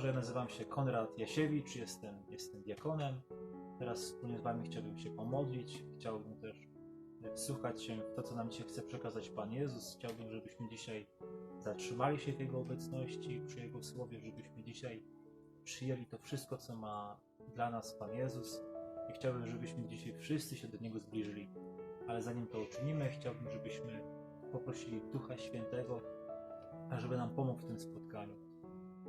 że nazywam się Konrad Jasiewicz, jestem, jestem diakonem. Teraz wspólnie z Wami chciałbym się pomodlić. Chciałbym też e, wsłuchać się w to, co nam dzisiaj chce przekazać Pan Jezus. Chciałbym, żebyśmy dzisiaj zatrzymali się w Jego obecności, przy Jego słowie, żebyśmy dzisiaj przyjęli to wszystko, co ma dla nas Pan Jezus. I chciałbym, żebyśmy dzisiaj wszyscy się do Niego zbliżyli. Ale zanim to uczynimy, chciałbym, żebyśmy poprosili Ducha Świętego, żeby nam pomógł w tym spotkaniu,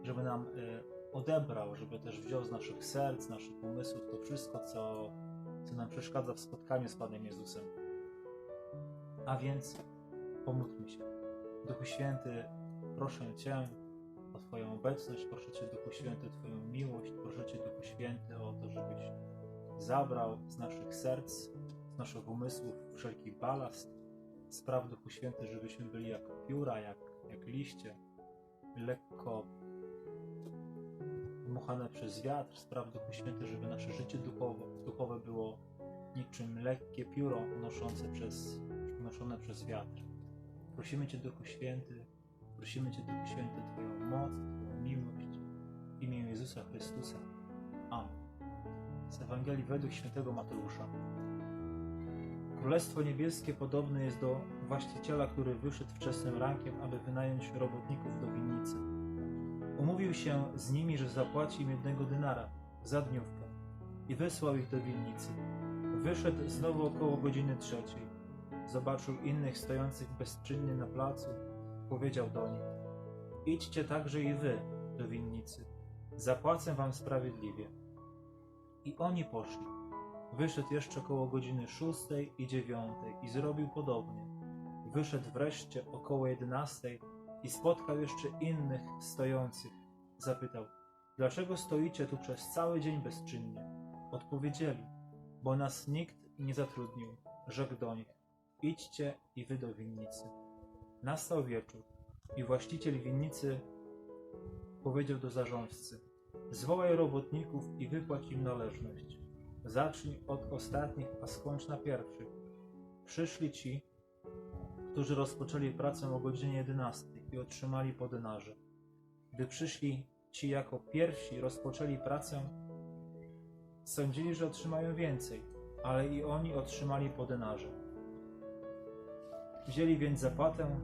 żeby nam e, odebrał, żeby też wziął z naszych serc, naszych umysłów to wszystko, co, co nam przeszkadza w spotkaniu z Panem Jezusem. A więc pomódlmy się. Duchu Święty, proszę Cię o Twoją obecność, proszę Cię, Duchu Święty, o Twoją miłość, proszę Cię, Duchu Święty, o to, żebyś zabrał z naszych serc, z naszych umysłów wszelki balast. Spraw, Duchu Święty, żebyśmy byli jak pióra, jak, jak liście, lekko dmuchane przez wiatr. Spraw, Duchu Święty, żeby nasze życie duchowe, duchowe było niczym lekkie pióro unoszące przez, unoszone przez wiatr. Prosimy Cię, Duchu Święty, prosimy Cię, Duchu Święty, Twoją moc, Twoją miłość w imię Jezusa Chrystusa. Amen. Z Ewangelii według świętego Mateusza. Królestwo Niebieskie podobne jest do właściciela, który wyszedł wczesnym rankiem, aby wynająć robotników do winnicy. Umówił się z nimi, że zapłaci im jednego dynara za dniówkę i wysłał ich do winnicy. Wyszedł znowu około godziny trzeciej. Zobaczył innych stojących bezczynnie na placu. Powiedział do nich: Idźcie także i wy do winnicy. Zapłacę wam sprawiedliwie. I oni poszli. Wyszedł jeszcze koło godziny szóstej i dziewiątej i zrobił podobnie. Wyszedł wreszcie około jedenastej i spotkał jeszcze innych stojących. Zapytał, dlaczego stoicie tu przez cały dzień bezczynnie? Odpowiedzieli, bo nas nikt nie zatrudnił. Rzekł do nich, idźcie i wy do winnicy. Nastał wieczór i właściciel winnicy powiedział do zarządcy, zwołaj robotników i wypłać im należność. Zacznij od ostatnich, a skończ na pierwszych. Przyszli ci, którzy rozpoczęli pracę o godzinie 11 i otrzymali po denarze. Gdy przyszli ci jako pierwsi rozpoczęli pracę, sądzili, że otrzymają więcej, ale i oni otrzymali po denarze. Wzięli więc zapłatę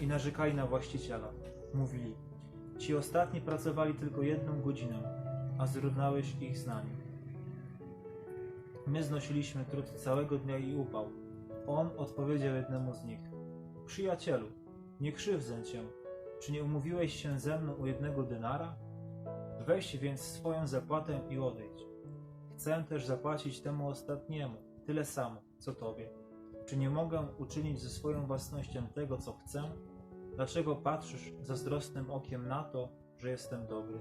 i narzekali na właściciela. Mówili, ci ostatni pracowali tylko jedną godzinę, a zrównałeś ich z nami. My znosiliśmy trud całego dnia i upał. On odpowiedział jednemu z nich: Przyjacielu, nie krzywdzę cię. Czy nie umówiłeś się ze mną u jednego denara? Weź więc swoją zapłatę i odejdź. Chcę też zapłacić temu ostatniemu tyle samo, co tobie. Czy nie mogę uczynić ze swoją własnością tego, co chcę? Dlaczego patrzysz zazdrosnym okiem na to, że jestem dobry?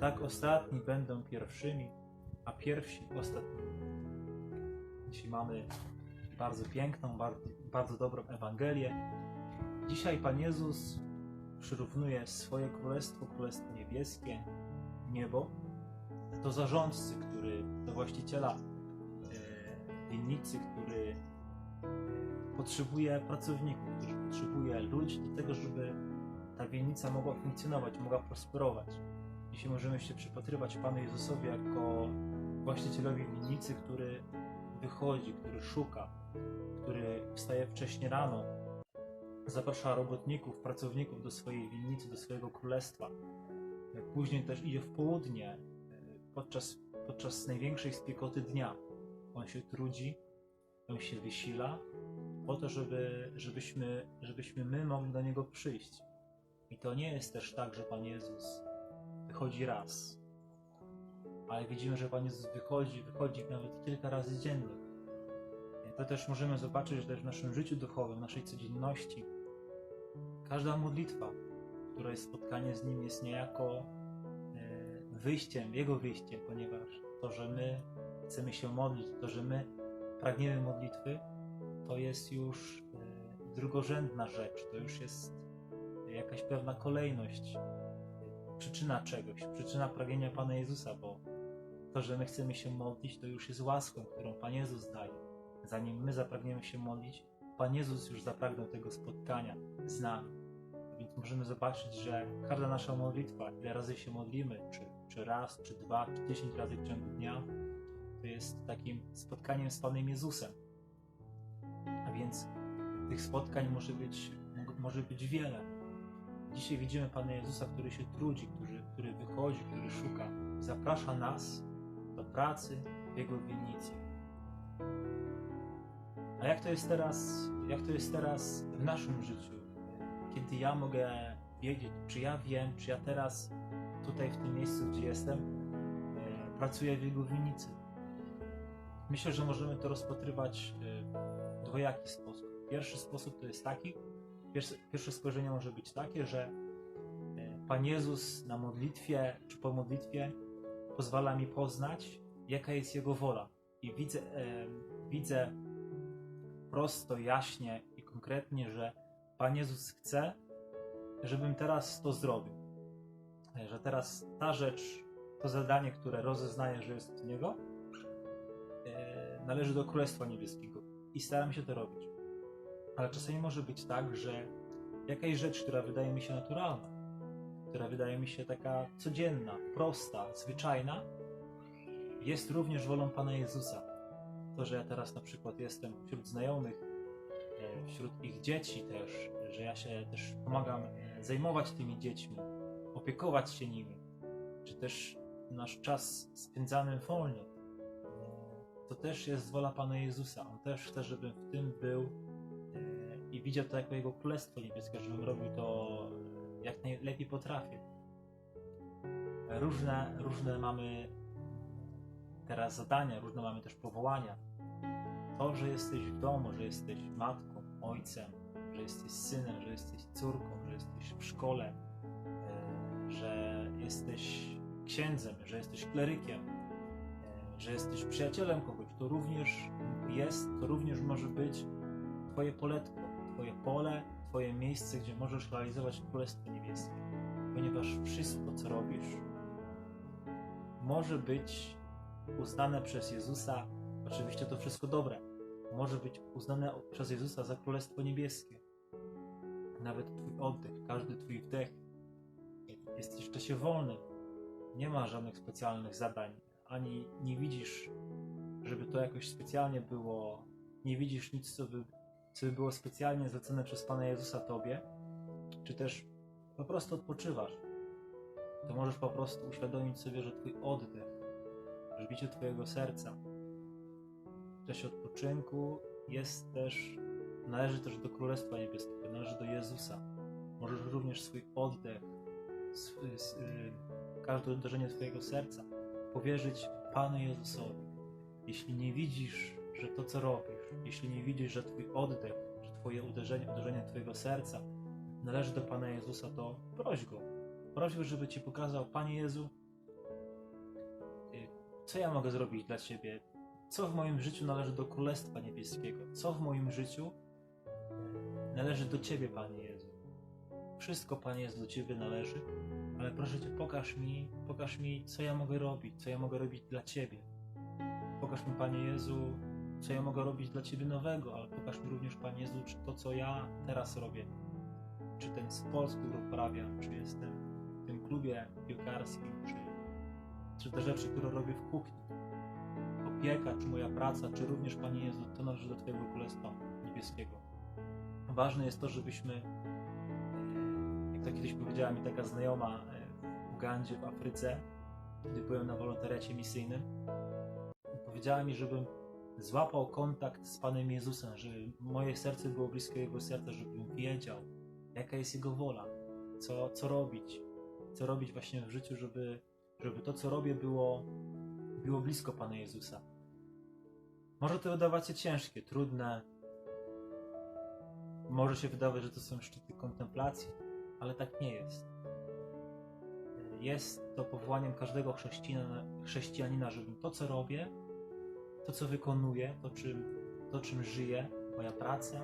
Tak ostatni będą pierwszymi, a pierwsi ostatnimi. Jeśli mamy bardzo piękną, bardzo, bardzo dobrą Ewangelię, dzisiaj Pan Jezus przyrównuje swoje królestwo, królestwo niebieskie, niebo, do zarządcy, który, do właściciela e, winnicy, który e, potrzebuje pracowników, który potrzebuje ludzi do tego, żeby ta winnica mogła funkcjonować, mogła prosperować. Jeśli możemy się przypatrywać Panu Jezusowi jako właścicielowi winnicy, który wychodzi, który szuka, który wstaje wcześnie rano, zaprasza robotników, pracowników do swojej winnicy, do swojego królestwa. Później też idzie w południe, podczas, podczas największej spiekoty dnia. On się trudzi, on się wysila, po to, żeby, żebyśmy, żebyśmy my mogli do Niego przyjść. I to nie jest też tak, że Pan Jezus wychodzi raz, ale widzimy, że Pan Jezus wychodzi, wychodzi nawet kilka razy dziennie. I to też możemy zobaczyć też w naszym życiu duchowym, w naszej codzienności. Każda modlitwa, która jest spotkanie z Nim, jest niejako e, wyjściem, Jego wyjściem, ponieważ to, że my chcemy się modlić, to, że my pragniemy modlitwy, to jest już e, drugorzędna rzecz, to już jest jakaś pewna kolejność, przyczyna czegoś, przyczyna pragnienia Pana Jezusa, bo to, że my chcemy się modlić, to już jest łaską, którą Pan Jezus daje. Zanim my zapragniemy się modlić, Pan Jezus już zapragnął tego spotkania z nami. Więc możemy zobaczyć, że każda nasza modlitwa, ile razy się modlimy, czy, czy raz, czy dwa, czy dziesięć razy w ciągu dnia, to jest takim spotkaniem z Panem Jezusem. A więc tych spotkań może być, może być wiele. Dzisiaj widzimy Pana Jezusa, który się trudzi, który, który wychodzi, który szuka, zaprasza nas do pracy w Jego winnicy. A jak to jest teraz, jak to jest teraz w naszym życiu? Kiedy ja mogę wiedzieć, czy ja wiem, czy ja teraz tutaj w tym miejscu, gdzie jestem, e, pracuję w Jego winnicy. Myślę, że możemy to rozpatrywać e, w dwojaki sposób. Pierwszy sposób to jest taki, pierwsze, spojrzenie może być takie, że e, Pan Jezus na modlitwie czy po modlitwie pozwala mi poznać, jaka jest Jego wola. I widzę, e, widzę prosto, jaśnie i konkretnie, że Pan Jezus chce, żebym teraz to zrobił. Że teraz ta rzecz, to zadanie, które rozeznaję, że jest od Niego, e, należy do Królestwa Niebieskiego. I staram się to robić. Ale czasami może być tak, że jakaś rzecz, która wydaje mi się naturalna, która wydaje mi się taka codzienna, prosta, zwyczajna, jest również wolą Pana Jezusa. To, że ja teraz na przykład jestem wśród znajomych, wśród ich dzieci też, że ja się też pomagam e, zajmować tymi dziećmi, opiekować się nimi, czy też nasz czas spędzany wolnie, e, to też jest wola Pana Jezusa. On też chce, żebym w tym był e, i widział to jako Jego Królestwo Niebieskie, żebym robił to jak najlepiej potrafię. Różne, różne mamy teraz zadania, różne mamy też powołania. To, że jesteś w domu, że jesteś matką, ojcem, że jesteś synem, że jesteś córką, że jesteś w szkole, e, że jesteś księdzem, że jesteś klerykiem, e, że jesteś przyjacielem kogoś, to również jest, to również może być Twoje poletko, Twoje pole, Twoje miejsce, gdzie możesz realizować Królestwo Niebieskie. Ponieważ wszystko, co robisz, może być uznane przez Jezusa, oczywiście to wszystko dobre, może być uznane przez Jezusa za Królestwo Niebieskie. Nawet Twój oddech, każdy Twój wdech. Jesteś w czasie wolnym. Nie ma żadnych specjalnych zadań, ani nie widzisz, żeby to jakoś specjalnie było, nie widzisz nic, co by, co by było specjalnie zlecone przez Pana Jezusa Tobie, czy też po prostu odpoczywasz. To możesz po prostu uświadomić sobie, że Twój oddech, że bicie Twojego serca czasie odpoczynku jest też, należy też do Królestwa Niebieskiego, należy do Jezusa. Możesz również swój oddech, y, każde uderzenie Twojego serca powierzyć Panu Jezusowi. Jeśli nie widzisz, że to, co robisz, jeśli nie widzisz, że Twój oddech, że Twoje uderzenie, uderzenie Twojego serca należy do Pana Jezusa, to proś Go. Proś Go, żeby Ci pokazał, Panie Jezu, y, co ja mogę zrobić dla Ciebie? Co w moim życiu należy do Królestwa Niebieskiego? Co w moim życiu należy do Ciebie, Panie Jezu? Wszystko, Panie Jezu, do Ciebie należy, ale proszę Cię, pokaż mi, pokaż mi, co ja mogę robić, co ja mogę robić dla Ciebie. Pokaż mi, Panie Jezu, co ja mogę robić dla Ciebie nowego, ale pokaż mi również, Panie Jezu, czy to, co ja teraz robię, czy ten sport, który uprawiam, czy jestem w tym klubie piłkarskim, czy, czy te rzeczy, które robię w kuchni, opieka, czy moja praca, czy również, Panie Jezu, to należy do Twojego Królestwa Niebieskiego. Ważne jest to, żebyśmy, e, jak to kiedyś powiedziała mi taka znajoma e, w Ugandzie, w Afryce, kiedy byłem na wolontariacie misyjnym, powiedziała mi, żebym złapał kontakt z Panem Jezusem, żeby moje serce było blisko Jego serca, żebym wiedział, jaka jest Jego wola, co, co robić, co robić właśnie w życiu, żeby, żeby to, co robię, było, było blisko Pana Jezusa. Może to wydawać się ciężkie, trudne. Może się wydawać, że to są szczyty kontemplacji, ale tak nie jest. Jest to powołaniem każdego chrześcijanina, chrześcijanina żebym to, co robię, to, co wykonuję, to czym, to, czym żyję, moja praca,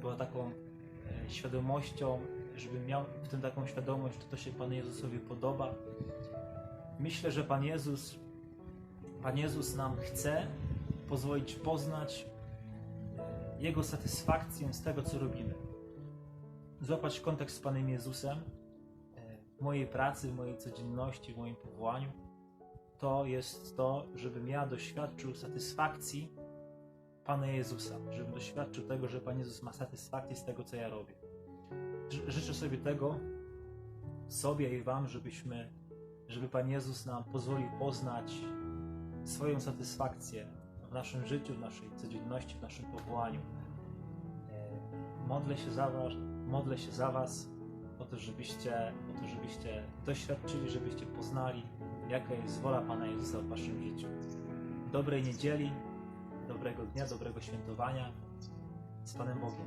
była taką e, świadomością, żebym miał w tym taką świadomość, czy to się Panu Jezusowi podoba. Myślę, że Pan Jezus, Pan Jezus nam chce pozwolić poznać e, Jego satysfakcję z tego, co robimy. złapać kontakt z Panem Jezusem e, w mojej pracy, w mojej codzienności, w moim powołaniu, to jest to, żebym ja doświadczył satysfakcji Pana Jezusa, żebym doświadczył tego, że Pan Jezus ma satysfakcję z tego, co ja robię. Ży- Życzę sobie tego, sobie i Wam, żebyśmy, żeby Pan Jezus nam pozwolił poznać swoją satysfakcję w naszym życiu, w naszej codzienności, w naszym powołaniu. E, Modlę się za Was, modlę się za Was o to, żebyście, o to, żebyście doświadczyli, żebyście poznali, jaka jest wola Pana Jezusa w Waszym życiu. Dobrej niedzieli, dobrego dnia, dobrego świętowania z Panem Bogiem.